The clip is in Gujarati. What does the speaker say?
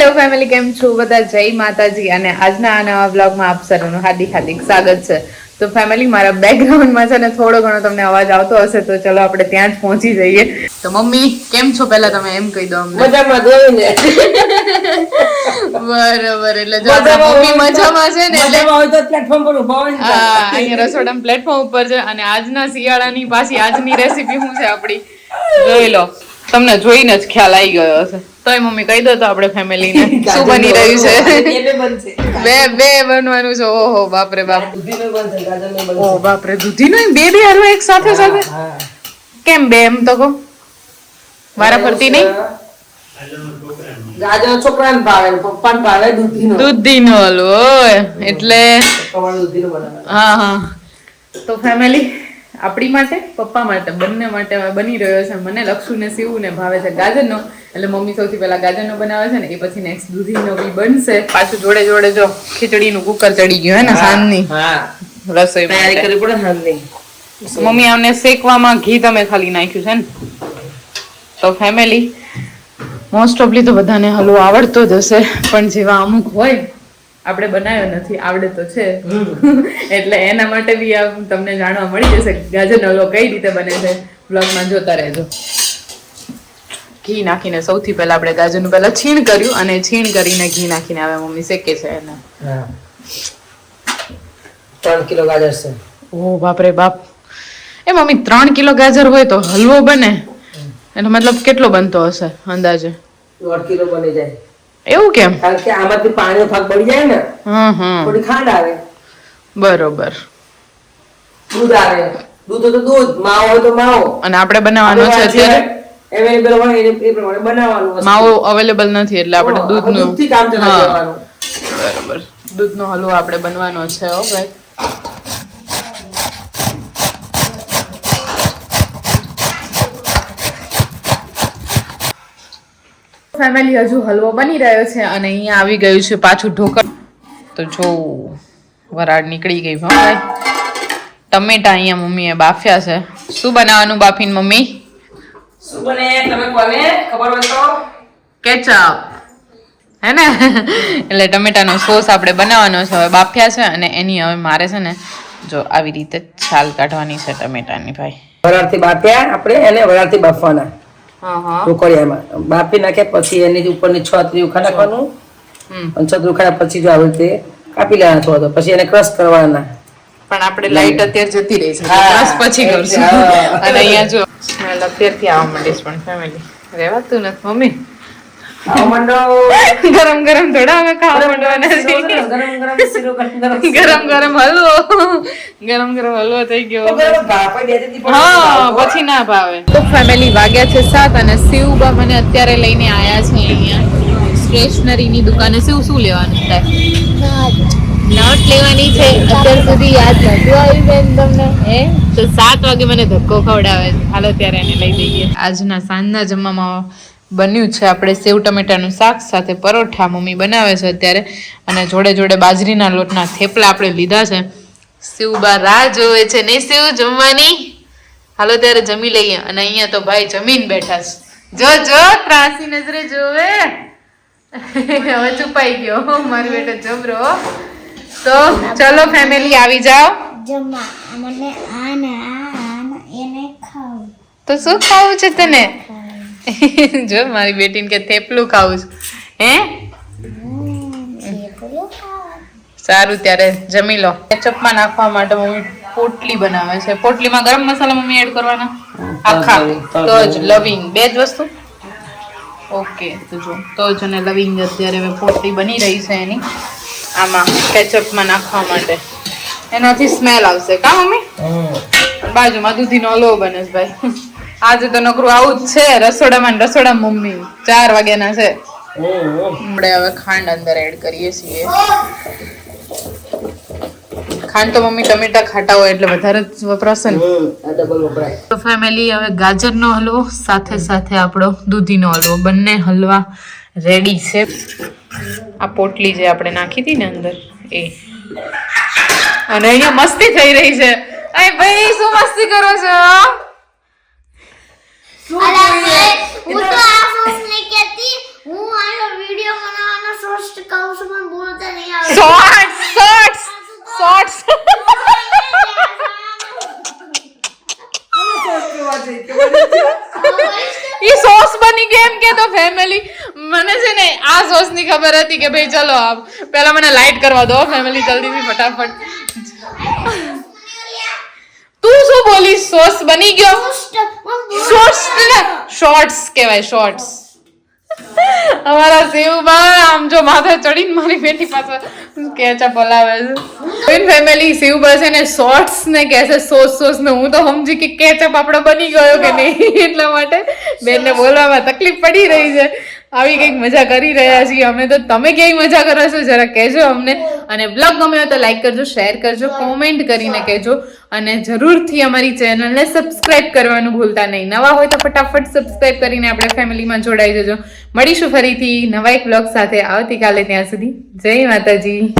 હેલો ફેમિલી કેમ છો? બધા જય માતાજી અને આજના આ નવા બ્લોગમાં આપ સર્વનું હાર્દિક હાર્દિક સ્વાગત છે. તો ફેમિલી મારા બેકગ્રાઉન્ડમાં છે ને થોડો ઘણો તમને અવાજ આવતો હશે તો ચલો આપણે ત્યાં જ પહોંચી જઈએ. તો મમ્મી કેમ છો? પહેલા તમે એમ કહી દો અમને. મજામાં જોઈને બરોબર એટલે જો મમ્મી મજામાં છે ને એટલે હોય તો પ્લેટફોર્મ પર ઊભા હોય હા, અહીંયા રસોડા પ્લેટફોર્મ ઉપર છે અને આજના શિયાળાની પાછી આજની રેસીપી શું છે આપણી? જોઈ લો. તમને જોઈને જ ખ્યાલ આવી ગયો હશે. તોય મમ્મી કહી દો તો આપણે ફેમિલીને. શું બની રહ્યું છે? બે બે બનવાનું છે. ઓહો બાપરે બાપ. ઓ બાપરે દૂધી નું બે બે હરવા એક સાથે સાથે કેમ બે એમ તો કહો? મારા ફરતી નહીં? ગાજર છોકરાને ભાવે પપ્પાને ભાવે દૂધીનો. હલવો. એટલે હા હા. તો ફેમિલી આપણી માટે પપ્પા માટે બંને માટે બની રહ્યો છે. મને લક્ષુ ને સીવું ને ભાવે છે ગાજરનો. એટલે મમ્મી સૌથી પહેલા ગાજરનો બનાવે છે ને એ પછી નેક્સ્ટ દૂધીનો બી બનશે. પાછું જોડે જોડે જો ખીચડીનું કુકર ચડી ગયું હે ને સાંજની. હા. રસોઈ તૈયારી કરવી પડે સાંજની. મમ્મી આમને શેકવામાં ઘી તમે ખાલી નાખ્યું છે ને. તો ફેમિલી મોસ્ટ ઓફલી તો બધાને હલવો આવડતો જ હશે પણ જેવા અમુક હોય આપણે બનાવ્યો નથી આવડે તો છે. એટલે એના માટે બી આ તમને જાણવા મળી જશે કે ગાજરનો હલવો કઈ રીતે બને છે. બ્લોગમાં જોતા રહેજો. ઘી નાખીને સૌથી પહેલા આપણે ગાજરનું પહેલા છીણ કર્યું અને છીણ કરીને ઘી નાખીને આવે મમ્મી શેકે છે એને. હા. ત્રણ કિલો ગાજર છે. ઓ બાપરે બાપ. એ મમ્મી ત્રણ કિલો ગાજર હોય તો હલવો બને. એનો મતલબ કેટલો બનતો હશે અંદાજે? દોઢ કિલો બની જાય. એવું કેમ? કારણ કે આમાંથી પાણીનો ભાગ બળી જાય ને હમ હમ. થોડી ખાંડ આવે. બરોબર. દૂધ આવે. દૂધ તો દૂધ માવો હોય તો માવો. અને આપણે બનાવવાનો છે અત્યારે? અવેલેબલ હોય એ પ્રમાણે બનાવવાનું માવો અવેલેબલ નથી એટલે આપણે દૂધનું. દૂધથી કામ ચલાવી બરોબર. દૂધનો હલવો આપણે બનવાનો છે હો ભાઈ. ફેમિલી હજુ હલવો બની રહ્યો છે અને અહીંયા આવી ગયું છે પાછું ઢોકળ. તો જો વરાળ નીકળી ગઈ ભાઈ. ટમેટા અહીંયા મમ્મીએ બાફ્યા છે. શું બનાવવાનું બાફીને મમ્મી? શું બને? તમે કોને? ખબર હોય તો. કેચઅપ. હે ને? એટલે ટમેટાનો સોસ આપણે બનાવવાનો છે. હવે બાફ્યા છે અને એની હવે મારે છે ને જો આવી રીતે છાલ કાઢવાની છે ટમેટાની ભાઈ. વરાળથી બાફ્યા આપણે એને વરાળથી બાફવાના. ઢોકળિયામાં બાફી નાખ્યા પછી એની ઉપરની છત્રી ઉખા નાખવાનું અને છત્રી ઉખાડ્યા પછી જો આવી રીતે કાપી લેવાના થોડો તો. પછી એને ક્રશ કરવાના. પણ આપણે લાઈટ અત્યારે જતી રહી છે. ક્રશ પછી કરશું. અને અહીંયા જો સ્મેલ અત્યારથી આવવા માંડીશ પણ ફેમિલી રહેવાતું નથી. મમ્મી? ગરમ ગરમ થોડા અમે ખાવા માંડવાના છે ગરમ ગરમ શીરો ગરમ ગરમ ગરમ ગરમ હલવો. ગરમ ગરમ હલવો થઈ ગયો. હા પછી ના ભાવે. તો ફેમિલી વાગ્યા છે સાત અને શિવબા મને અત્યારે લઈને આયા છે અહીંયા. સ્ટેશનરીની દુકાને. શું શું લેવાનું થાય નોટ લેવાની છે. અત્યાર સુધી યાદ નથી આવી બેન તમને. હે? તો સાત વાગે મને ધક્કો ખવડાવે. હાલો ત્યારે એને લઈ જઈએ. આજના સાંજના જમવામાં બન્યું છે. આપણે સેવ ટમેટાનું શાક સાથે પરોઠા મમ્મી બનાવે છે અત્યારે. અને જોડે જોડે બાજરીના લોટના થેપલા આપણે લીધા છે. શિવબા રાહ જોવે છે નહીં શિવ જમવાની? હાલો ત્યારે જમી લઈએ. અને અહીંયા તો ભાઈ જમીન બેઠા છે. જો જો ત્રાસી નજરે જોવે. હવે છુપાઈ ગયો. મારી બેટો જબરો. તો ચલો ફેમિલી આવી જાઓ. જમવા મને આના ને આ આ ને એને ખાવ. તો શું ખાવું છે તને? જો મારી બેટીને કે થેપલું ખાવું છું. હે? સારું ત્યારે જમી લો. કેચઅપમાં નાખવા માટે મમ્મી પોટલી બનાવે છે. પોટલીમાં ગરમ મસાલા મમ્મી એડ કરવાના? આખા. તો જ લવિંગ. બે જ વસ્તુ? ઓકે તો જો તો જ અને લવિંગ અત્યારે હવે પોટલી બની રહી છે એની. આમાં કેચઅપમાં નાખવા માટે. એનાથી સ્મેલ આવશે. કા મમ્મી. બાજુમાં દૂધીનો લો બને છે ભાઈ. આજે તો નકરું આવું જ છે. રસોડામાં રસોડા મમ્મી. ચાર વાગ્યાના છે. આપણે હવે ખાંડ અંદર એડ કરીએ છીએ. ખાંડ તો મમ્મી ટમેટા ખાટા હોય એટલે વધારે જ વપરાશે ને. તો ફેમિલી હવે ગાજરનો હલવો સાથે સાથે આપણો દૂધીનો હલવો. બંને હલવા રેડી છે. આ પોટલી જે આપણે નાખી હતી ને અંદર એ. અને અહીંયા મસ્તી થઈ રહી છે. અહીં ભાઈ શું મસ્તી કરો છો? હું તો આ સોસ નહીં કહેતી હું આનો વિડિયો બનાવવાનો કહું છું પણ બોલતા નહીં આવડતું. શોર્ટ્સ શોર્ટ્સ શોર્ટ્સ ઈ સોસ બની ગઈ એમ કે તો ફેમિલી મને છે ને આ સોસની ખબર હતી કે ભાઈ ચલો આપ પહેલા મને લાઈટ કરવા દો ફેમિલી જલ્દીથી ફટાફટ. સોસ બની ગયો? સોસ શોર્ટ્સ કહેવાય શોર્ટ્સ. અમારા શિવમાં આમ જો માથે ચડીને મારી બેટી પાસે કેચા બોલાવે છે. ફેમિલી શિવ બસ ને શોર્ટ્સ ને કહે છે સોસ સોસ ને. હું તો સમજી કે કેચઅપ આપણો બની ગયો કે નહીં એટલા માટે બેનને બોલવામાં તકલીફ પડી રહી છે. આવી કંઈક મજા કરી રહ્યા છીએ. અમે તો, તમે કેવી મજા કરો છો? જરા કહેજો અમને. અને બ્લોગ ગમ્યો તો લાઈક કરજો શેર કરજો કોમેન્ટ કરીને કહેજો. અને જરૂરથી અમારી ચેનલને સબસ્ક્રાઇબ કરવાનું ભૂલતા નહીં. નવા હોય તો ફટાફટ સબસ્ક્રાઇબ કરીને આપણે ફેમિલીમાં જોડાઈ જજો. મળીશું ફરીથી નવા એક બ્લોગ સાથે. આવતીકાલે ત્યાં સુધી. જય માતાજી.